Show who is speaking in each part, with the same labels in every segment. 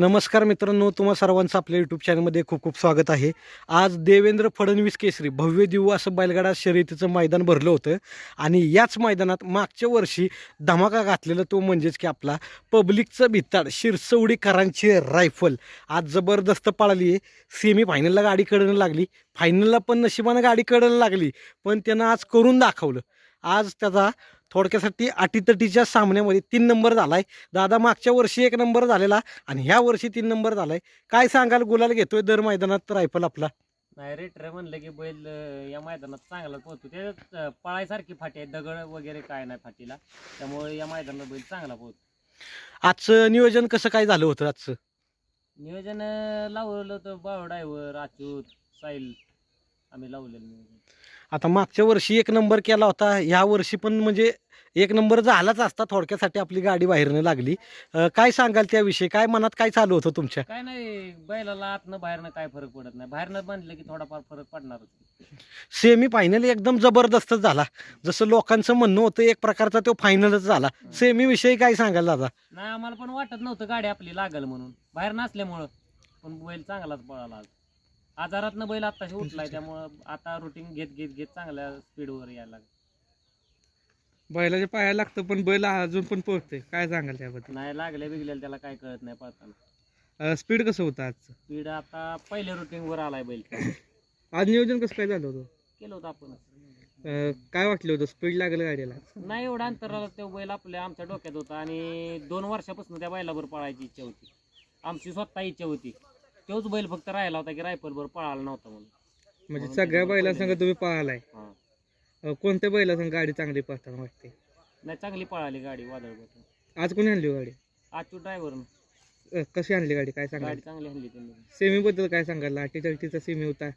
Speaker 1: नमस्कार मित्रांनो तुम्हा सर्वांचं आपल्या यूट्यूब चॅनलमध्ये खूप खूप स्वागत आहे. आज देवेंद्र फडणवीस केसरी भव्य दिव असं बैलगाडा शर्यतीचं मैदान भरलं होतं. आणि याच मैदानात मागच्या वर्षी धमाका घातलेला तो म्हणजेच की आपला पब्लिकचं भित्ताड शिरसवडीकरांची रायफल. आज जबरदस्त पळाली आहे. सेमी फायनलला गाडी कडणं लागली. फायनलला पण नशिबानं गाडी कडणं लागली. पण त्यानं आज करून दाखवलं. आज त्याचा थोडक्यासाठी अटीतटीच्या सामन्यामध्ये तीन नंबर झालाय. दादा मागच्या वर्षी एक नंबर झालेला आणि ह्या वर्षी तीन नंबर झालाय. काय सांगाल? गुलाल घेतोय दर मैदानात रायफल आपला.
Speaker 2: नाही रेटर म्हणलं की बैल या मैदानात चांगला पोहतो त्याच्यात पळायसारखी फाटी आहे दगड वगैरे काय नाही फाटीला. त्यामुळे या मैदानात बैल चांगला पोहतो
Speaker 1: आजचं नियोजन कसं काय झालं होतं आजचं?
Speaker 2: नियोजन लावलं होतं बाव ड्रायव्हर अच्युत साईल आम्ही लावलेलं नियोजन.
Speaker 1: आता मागच्या वर्षी एक नंबर केला होता ह्या वर्षी पण म्हणजे एक नंबर झालाच असता थोडक्यासाठी आपली गाडी बाहेरनं लागली. अं, काय सांगाल त्याविषयी? काय मनात काय चालू होतं तुमच्या?
Speaker 2: काय नाही बैलाला आतनं बाहेरनं काय फरक पडत नाही. बाहेरनं बांधलं की थोडाफार फरक पडणारच.
Speaker 1: सेमी फायनल एकदम जबरदस्त झाला. जसं लोकांचं म्हणणं होतं एक प्रकारचा तो फायनलच झाला. सेमी विषयी काय सांगाल दादा?
Speaker 2: नाही आम्हाला पण वाटत नव्हतं गाडी आपली लागल म्हणून. बाहेर नसल्यामुळं पण बैल चांगलाच पळाला आज. आजारातनं बैल आत्ताशी उठलाय त्यामुळं आता रुटीन घेत घेत घेत चांगल्या स्पीडवर यायला लागला.
Speaker 3: बैलाच्या पायाला लागतं पण बैल अजून पण पोहोचते काय सांगाल त्याबद्दल?
Speaker 2: नाही लागले बिगलेलं त्याला काय कळत नाही पळताना.
Speaker 3: स्पीड कसं होतं आजचं
Speaker 2: स्पीड आता पहिल्या रुटीन वर आलाय बैल.
Speaker 3: आज नियोजन कसं काय झालं होतं?
Speaker 2: केलं होतं आपण.
Speaker 3: अं, काय वाटलं होतं? स्पीड लागेल गाडीला?
Speaker 2: नाही एवढा अंतराला तो बैल आपल्या आमच्या डोक्यात होता आणि दोन वर्षापासून त्या बैलावर पळायची इच्छा होती. आमची स्वतः इच्छा होती. तोच बैल फक्त राहिला होता की रायफल वर पळाला नव्हता म्हणून.
Speaker 3: म्हणजे सगळ्या बैलांसंग तुम्ही पळालाय.
Speaker 2: हा.
Speaker 3: अं, कोणत्या बैलासंग गाडी चांगली पळताना वाटते?
Speaker 2: नाही चांगली पळाली गाडी वादळ
Speaker 3: आज कोणी आणली हो गाडी?
Speaker 2: आजची ड्रायव्हर
Speaker 3: अं, कशी आणली गाडी? काय
Speaker 2: गाडी चांगली हल्ली त्यांनी.
Speaker 3: सेमी बद्दल काय सांगाल? अठ्ठेचाळीसचा सेमी होता.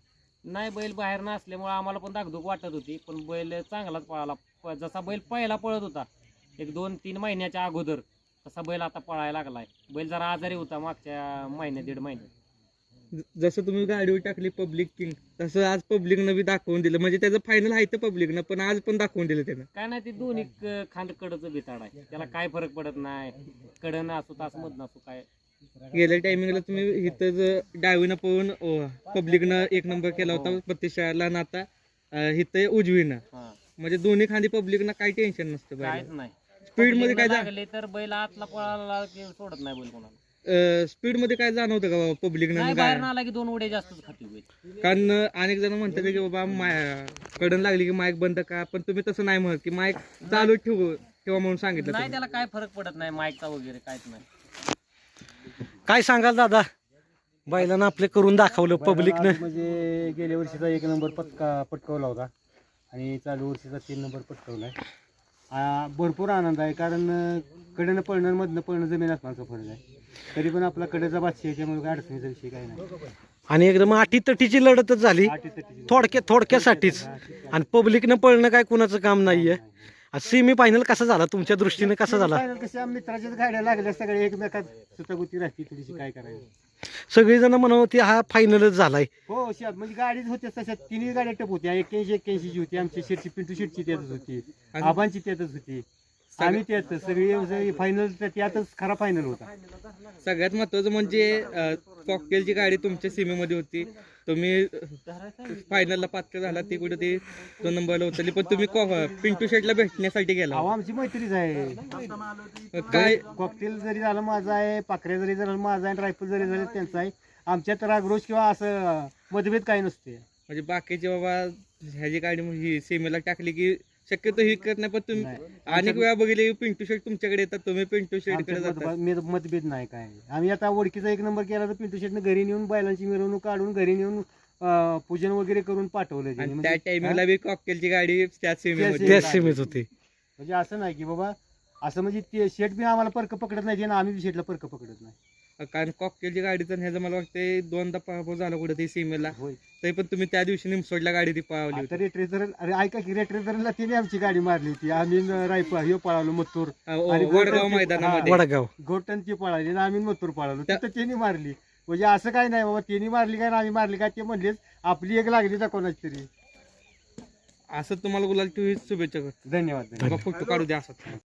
Speaker 2: नाही बैल बाहेर नसल्यामुळे आम्हाला पण दागदुग वाटत होती पण बैल चांगलाच पळाला. प- जसा बैल पहिला पळत होता एक दोन तीन महिन्याच्या अगोदर तसा बैल आता पळायला लागलाय. बैल जरा आजारी होता मागच्या महिन्यात दीड महिन्यात.
Speaker 3: जसं तुम्ही गाडीवर टाकली पब्लिक किंग तसं आज पब्लिकनं बी दाखवून दिलं. म्हणजे त्याचं फायनल आहे तर पब्लिकनं पण आज पण दाखवून दिलं त्यानं.
Speaker 2: काय नाही ते दोन्ही क- खांद कडचं बिताड आहे. त्याला काय फरक पडत नाही. कडन असो तास मधन असो काय.
Speaker 3: गेल्या टायमिंगला तुम्ही इथं डावीनं पळून पब्लिकनं एक नंबर केला होता प्रतिष्ठाला आणि आता अं, इथं उजवीनं.
Speaker 2: हा.
Speaker 3: म्हणजे दोन्ही खांदी पब्लिकनं काही टेन्शन नसतं
Speaker 2: काहीच नाही.
Speaker 3: स्पीडमध्ये काय जा-
Speaker 2: लागले तर बैल आतला पळाला की सोडत नाही बैल कोणाला.
Speaker 3: स्पीडमध्ये काय जाणवतं का पब्लिकनं
Speaker 2: नाही
Speaker 3: गाय
Speaker 2: बाहेर आला की दोन उड्या जास्तच खाती बैल
Speaker 3: कारण अनेक जण म्हणतात की बाबा माय कडन लागली की माईक बंद का पण तुम्ही तसं नाही म्हणत की माईक चालू ठेवू ठेवा म्हणून सांगितलं
Speaker 2: नाही
Speaker 3: तुम्ही.
Speaker 2: त्याला काय फरक पडत नाही माईकचा वगैरे काहीच नाही.
Speaker 1: काय सांगाल दादा? बैलानं आपले करून दाखवलं पब्लिकनं
Speaker 4: म्हणजे गेल्या वर्षीचा एक नंबर पटका पटकावला होता. आणि चालू वर्षीचा तीन नंबर पटकावला आहे. भरपूर आनंद आहे कारण अं, कडेनं पळणं मधनं पळणं जमीन आसमानचा फरक आहे. तरी पण आपला कडेचा बादशी आहे त्यामुळे काय अडचणीचा विषय काय नाही.
Speaker 1: आणि एकदम अटीतटीची लढतच झाली. थोडक्यात थोडक्यासाठीच. आणि पब्लिकनं पळणं काय कुणाचं काम नाहीये. सेमी फायनल कसा झाला? तुमच्या दृष्टीने कसा झाला?
Speaker 4: Final कशा मित्राच्याच गाड्या लागल्या सगळ्या एकमेकात सुतागुती राहते थोडीशी काय करायचं.
Speaker 1: सगळेजण म्हणत होते हा फायनलच झालाय.
Speaker 4: हो म्हणजे गाडीच होत्या तशा तिन्ही गाड्या टप होत्या. एक्क्याऐंशी एक्क्याऐंशीची होती आमची शेटची पिंटू शेटची त्यातच होती. आबांची त्यातच होती. आम्ही त्यात सगळी फायनल त्यातच खरा फायनल होता.
Speaker 3: सगळ्यात महत्वाचं म्हणजे कॉकटेलची गाडी तुमच्या सीमेमध्ये होती. तुम्ही फायनलला पात्र झाला ती कुठे ती दोन नंबरला उतरली पण तुम्ही कॉ- पिंटू शेटला भेटण्यासाठी गेला.
Speaker 4: अहो आमची मैत्रीच आहे.
Speaker 3: काय?
Speaker 4: कॉकटेल जरी झालं माझं आहे पाखऱ्या जरी झालं माझं आहे रायफल जरी झालं त्यांचं आहे. आमच्यात रागरोष किंवा असं मतभेद काही नसते.
Speaker 3: म्हणजे बाकीचे बाबा ह्याची गाडी ही सीमेला टाकली की शक्यतो ही करत नाही पण तुम्ही. अनेक वेळा बघितले की पिंटू शेट तुमच्याकडे येतात तुम्ही पिंटू शेटकडे जातात.
Speaker 4: मतभेद मतभेद नाही काय. आम्ही आता ओळखीचा एक नंबर केला तर पिंटू शेटनं घरी नेऊन बैलांची मिरवणूक काढून घरी नेऊन पूजन वगैरे करून पाठवलं त्यांनी. म्हणजे-
Speaker 3: त्या टायमिंगला बी कॉकटेलची गाडी त्याच सीमेमध्ये.
Speaker 1: त्याच सीमेत होते.
Speaker 4: म्हणजे असं नाही की बाबा असं म्हणजे ते शेट बी आम्हाला परक पकडत नाही आणि आम्ही बी शेटला परक पकडत नाही.
Speaker 3: कारण कॉकटेलची गाडी तर ह्याचं मला वाटतं दोनदा पळापळ झाला कुठे ते सीमेला
Speaker 4: होय.
Speaker 3: तरी पण तुम्ही त्या दिवशी निमसोडला गाडी ती पळवली
Speaker 4: आता
Speaker 3: होती.
Speaker 4: रेट्रेझर अरे ऐका की रेट्रेझरला तिने आमची गाडी मारली होती. आम्ही रायप ह्यो पळालो मत्तूर
Speaker 3: अ, ओ,
Speaker 4: आणि
Speaker 3: वडगाव
Speaker 4: गोटनची-
Speaker 3: मैदानामध्ये.
Speaker 1: वडगाव.
Speaker 4: गोटनची पळाली आणि आम्ही मत्तूर पळालो.
Speaker 3: त्या-
Speaker 4: तिथं त्यांनी मारली. म्हणजे असं काय नाही बाबा त्यांनी मारली काय आणि आम्ही मारली काय ते म्हणलेच. आपली एक लागली तर कोणाची तरी.
Speaker 3: असं तुम्हाला गुलाल टीव्ही शुभेच्छा करतो.
Speaker 4: धन्यवाद धन्यवाद.
Speaker 3: फोटो काढू द्या असं.